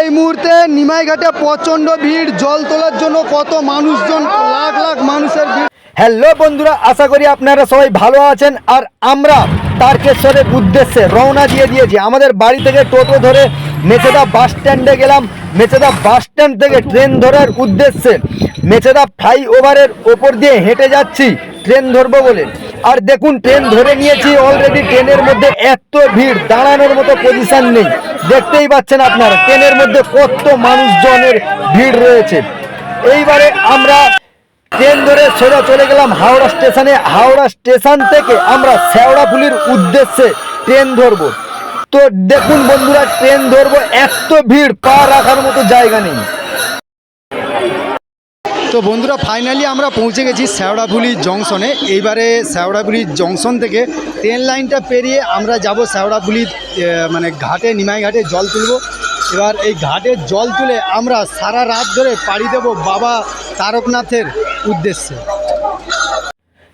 এই মুহূর্তে নিমাইঘাটে প্রচণ্ড ভিড়, জল তোলার জন্য কত মানুষজন, লাখ লাখ মানুষের ভিড়। হ্যালো বন্ধুরা, আশা করি আপনারা সবাই ভালো আছেন আর আমরা তারকেশ্বরের উদ্দেশ্যে রওনা দিয়ে দিয়েছি। আমাদের বাড়ি থেকে টোটো ধরে মেচেদা বাস স্ট্যান্ডে গেলাম। মেচেদা বাস স্ট্যান্ড থেকে ট্রেন ধরার উদ্দেশ্যে মেচেদা ফ্লাইওভারের ওপর দিয়ে হেঁটে যাচ্ছি। ট্রেন ধরবো বলে। আর দেখুন ট্রেন ধরে নিয়েছি অলরেডি ট্রেনের মধ্যে এত ভিড়, দাঁড়ানোর মতো পজিশন নেই। দেখতেই পাচ্ছেন আপনারা ট্রেনের মধ্যে কত মানুষজনের ভিড় রয়েছে। এইবারে আমরা ট্রেন ধরে সোজা চলে গেলাম হাওড়া স্টেশনে। হাওড়া স্টেশন থেকে আমরা শেওড়াফুলির উদ্দেশ্যে ট্রেন ধরবো। তো দেখুন বন্ধুরা ট্রেন ধরবো, এত ভিড়, পা রাখার মতো জায়গা নেই। তো বন্ধুরা ফাইনালি আমরা পৌঁছে গেছি শ্যাওড়াফুলি জংশনে। এইবারে শ্যাওড়াফুলি জংশন থেকে ট্রেন লাইনটা পেরিয়ে আমরা যাব শ্যাওড়াফুলি মানে ঘাটে, নিমাই ঘাটে জল তুলব। এবার এই ঘাটে জল তুলে আমরা সারা রাত ধরে পাড়ি দেব বাবা তারকনাথের উদ্দেশ্যে।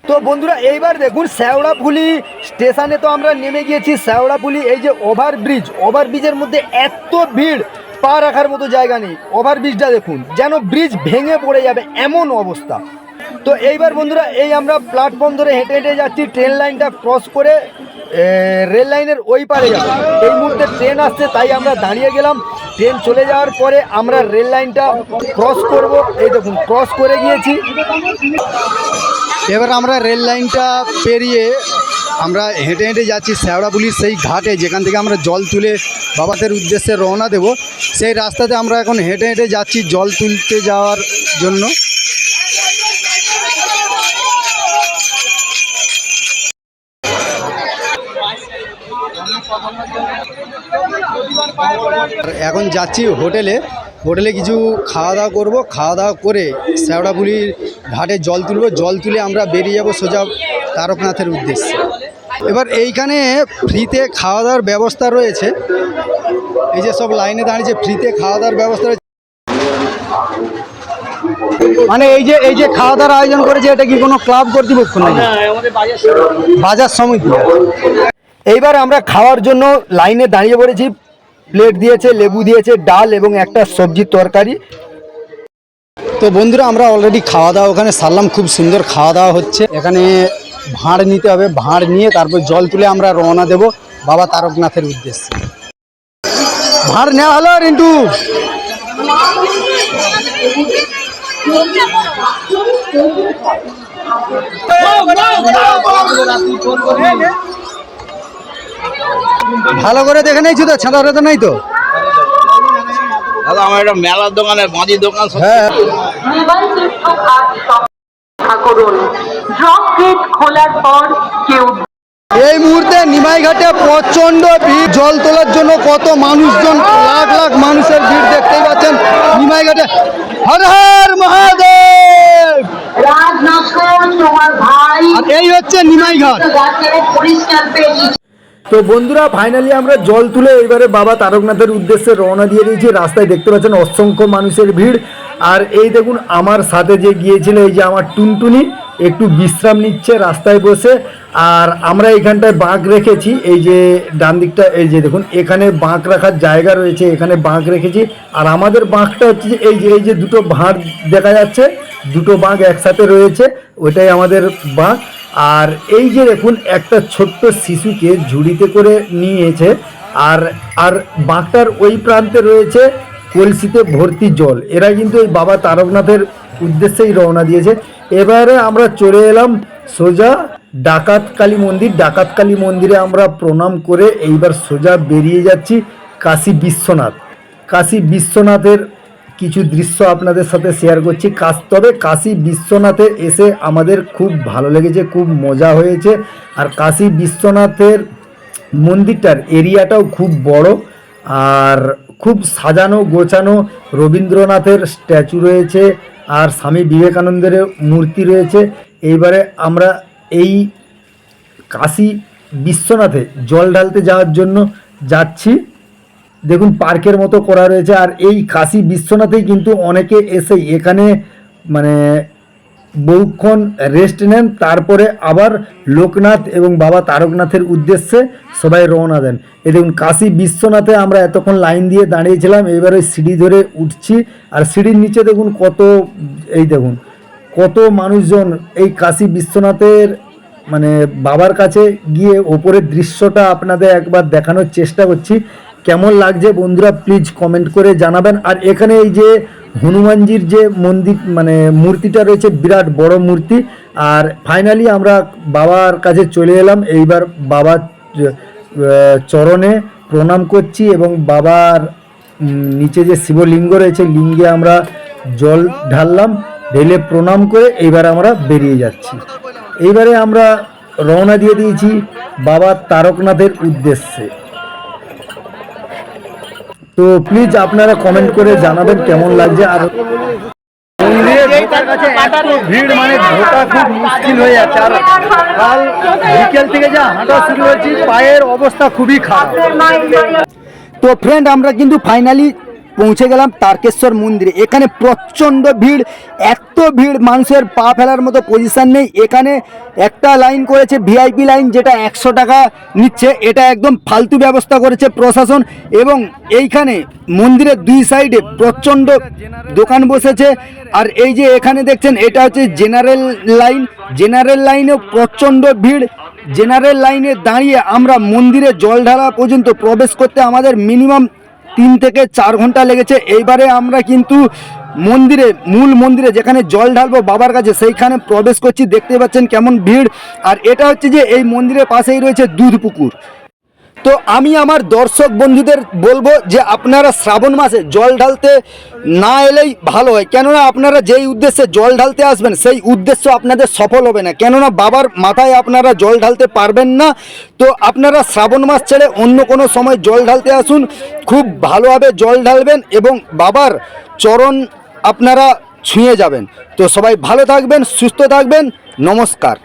তো বন্ধুরা, এইবার দেখুন শেওড়াফুলি স্টেশনে তো আমরা নেমে গিয়েছি। শেওড়াফুলি এই যে ওভার ব্রিজ ওভার ব্রিজের মধ্যে এত ভিড়। পা রাখার মতো জায়গা নেই। ওভার ব্রিজটা দেখুন, যেন ব্রিজ ভেঙে পড়ে যাবে এমন অবস্থা। তো এইবার বন্ধুরা, এই আমরা প্ল্যাটফর্ম ধরে হেঁটে হেঁটে যাচ্ছি ট্রেন লাইনটা ক্রস করে রেল লাইনের ওই পারে যাব। এই মুহূর্তে ট্রেন আসছে, তাই আমরা দাঁড়িয়ে গেলাম। ট্রেন চলে যাওয়ার পরে আমরা রেল লাইনটা ক্রস করব। এই দেখুন ক্রস করে গিয়েছি। এবার আমরা রেল লাইনটা পেরিয়ে আমরা হেঁটে হেঁটে যাচ্ছি শ্যাওড়াপুলির সেই ঘাটে, যেখান থেকে আমরা জল তুলে বাবাদের উদ্দেশ্যে রওনা দেব। সেই রাস্তাতে আমরা এখন হেঁটে হেঁটে যাচ্ছি জল তুলতে যাওয়ার জন্য। এখন যাচ্ছি হোটেলে। হোটেলে কিছু খাওয়া দাওয়া করব। খাওয়া দাওয়া করে শ্যাওড়াপুলির ঘাটে জল তুলবো। জল তুলে আমরা বেরিয়ে যাব সোজা তারকনাথের উদ্দেশ্যে। এবার এইখানে ফ্রিতে খাওয়া দাওয়ার ব্যবস্থা রয়েছে। এই যে সব লাইনে দাঁড়িয়েছে ফ্রিতে খাওয়া দাওয়ার ব্যবস্থা রয়েছে। মানে এই যে এই যে খাওয়া দাওয়ার আয়োজন করেছে এটা কি কোনো ক্লাব কর্তৃপক্ষ নাকি? বাজার সমিতি। এইবার আমরা খাওয়ার জন্য লাইনে দাঁড়িয়ে পড়েছি। প্লেট দিয়েছে লেবু দিয়েছে ডাল এবং একটা সবজির তরকারি। তো বন্ধুরা আমরা অলরেডি খাওয়া দাওয়া ওখানে সারলাম। খুব সুন্দর খাওয়া দাওয়া হচ্ছে। এখানে ভাঁড় নিতে হবে ভাঁড় নিয়ে তারপর জল তুলে আমরা রওনা দেব বাবা তারকনাথের উদ্দেশ্যে। ভাঁড় নেওয়া হলো রিন্টু। ভালো করে দেখে নিয়েছি তো ছাদা তো নাই তো? দাদা আমার একটা মেলার দোকানে বাঁধি দোকান হ্যাঁ। করুন ড্রপ খোলার পর কেউ এই মুহূর্তে নিমাইঘাটে প্রচণ্ড ভিড়। জল তোলার জন্য কত মানুষজন লাখ লাখ মানুষের ভিড় দেখতেই পাচ্ছেন নিমাইঘাটে হর হর মহাদেব! রাজ নস্কর তোমার ভাই। আর এই হচ্ছে নিমাইঘাট তো বন্ধুরা ফাইনালি আমরা জল তুলে এইবারে বাবা তারকনাথের উদ্দেশ্যে রওনা দিয়ে দিয়েছি। রাস্তায় দেখতে পাচ্ছেন অসংখ্য মানুষের ভিড়। আর এই দেখুন, আমার সাথে যে গিয়েছিল, এই যে আমার টুনটুনি, একটু বিশ্রাম নিচ্ছে, রাস্তায় বসে। আর আমরা এখানটায় বাঁক রেখেছি, এই যে ডান দিকটা, এই যে দেখুন, এখানে বাঁক রাখার জায়গা রয়েছে, এখানে বাঁক রেখেছি। আর আমাদের বাঁকটা হচ্ছে যে, এই যে এই যে দুটো ভাঁড় দেখা যাচ্ছে, দুটো বাঁক একসাথে রয়েছে, ওইটাই আমাদের বাঁক। আর এই যে দেখুন, একটা ছোট্ট শিশুকে ঝুড়িতে করে নিয়েছে, আর আর বাঁকটার ওই প্রান্তে রয়েছে কলসিতে ভর্তি জল। এরা কিন্তু এই বাবা তারকনাথের উদ্দেশ্যেই রওনা দিয়েছে। এবারে আমরা চলে এলাম সোজা ডাকাত কালী মন্দির। ডাকাত কালী মন্দিরে আমরা প্রণাম করে এইবার সোজা বেরিয়ে যাচ্ছি কাশী বিশ্বনাথ। কাশী বিশ্বনাথের কিছু দৃশ্য আপনাদের সাথে শেয়ার করছি। কাশ, তবে কাশী বিশ্বনাথে এসে আমাদের খুব ভালো লেগেছে, খুব মজা হয়েছে। আর কাশী বিশ্বনাথের মন্দিরটার এরিয়াটাও খুব বড়। আর খুব সাজানো, গোছানো রবীন্দ্রনাথের স্ট্যাচু রয়েছে আর স্বামী বিবেকানন্দের মূর্তি রয়েছে। এইবারে আমরা এই কাশী বিশ্বনাথে জল ঢালতে যাওয়ার জন্য যাচ্ছি। দেখুন, পার্কের মতো করা রয়েছে আর এই কাশী বিশ্বনাথেই কিন্তু অনেকে এসে এখানে মানে বহুক্ষণ রেস্ট নেন, তারপরে আবার লোকনাথ এবং বাবা তারকনাথের উদ্দেশ্যে সবাই রওনা দেন। এই দেখুন, কাশী বিশ্বনাথে আমরা এতক্ষণ লাইন দিয়ে দাঁড়িয়েছিলাম, এবার সিঁড়ি ধরে উঠছি, আর সিঁড়ির নিচে দেখুন কত, এই দেখুন, কত মানুষজন এই কাশী বিশ্বনাথের মানে বাবার কাছে গিয়ে ওপরের দৃশ্যটা আপনাদের একবার দেখানোর চেষ্টা করছি। কেমন লাগছে বন্ধুরা প্লিজ কমেন্ট করে জানাবেন। আর এখানে এই যে হনুমানজির যে মন্দির মানে মূর্তিটা রয়েছে, বিরাট বড় মূর্তি। আর ফাইনালি আমরা বাবার কাছে চলে এলাম। এইবার বাবার চরণে প্রণাম করছি এবং বাবার নিচে যে শিবলিঙ্গ রয়েছে, লিঙ্গে আমরা জল ঢাললাম, ঢেলে প্রণাম করে এইবার আমরা বেরিয়ে যাচ্ছি। এইবারে আমরা রওনা দিয়ে দিয়েছি বাবা তারকনাথের উদ্দেশ্যে। তো প্লিজ আপনারা কমেন্ট করে জানাবেন কেমন লাগছে আর ভিড় মানে ঢোকা খুব মুশকিল হয়ে যাচ্ছে আর কাল বিকেল থেকে যা হাঁটা শুরু হয়েছি, পায়ের অবস্থা খুবই খারাপ। তো ফ্রেন্ড আমরা কিন্তু ফাইনালি পৌঁছে গেলাম তারকেশ্বর মন্দিরে। এখানে প্রচণ্ড ভিড়, এত ভিড়, মানুষের পা ফেলার মতো পজিশন নেই। এখানে একটা লাইন করেছে ভিআইপি লাইন যেটা একশো টাকা নিচ্ছে। এটা একদম ফালতু ব্যবস্থা করেছে প্রশাসন এবং এইখানে মন্দিরের দুই সাইডে প্রচণ্ড দোকান বসেছে। আর এই যে এখানে দেখছেন, এটা হচ্ছে জেনারেল লাইন জেনারেল লাইনেও প্রচণ্ড ভিড়। জেনারেল লাইনে দাঁড়িয়ে আমরা মন্দিরে জল ঢালা পর্যন্ত প্রবেশ করতে আমাদের মিনিমাম তিন থেকে চার ঘণ্টা লেগেছে। এইবারে আমরা কিন্তু মন্দিরে, মূল মন্দিরে যেখানে জল ঢালবো বাবার কাছে, সেইখানে প্রবেশ করছি। দেখতে পাচ্ছেন কেমন ভিড়। আর এটা হচ্ছে যে এই মন্দিরের পাশেই রয়েছে দুধ পুকুর তো আমি আমার দর্শক বন্ধুদের বলব যে আপনারা শ্রাবণ মাসে জল ঢালতে না এলেই ভালো হয়। কেননা আপনারা যেই উদ্দেশ্যে জল ঢালতে আসবেন, সেই উদ্দেশ্য আপনাদের সফল হবে না। কেননা বাবার মাথায় আপনারা জল ঢালতে পারবেন না। তো আপনারা শ্রাবণ মাস ছেড়ে অন্য কোনো সময় জল ঢালতে আসুন। খুব ভালোভাবে জল ঢালবেন এবং বাবার চরণ আপনারা ছুঁয়ে যাবেন। তো সবাই ভালো থাকবেন, সুস্থ থাকবেন। নমস্কার।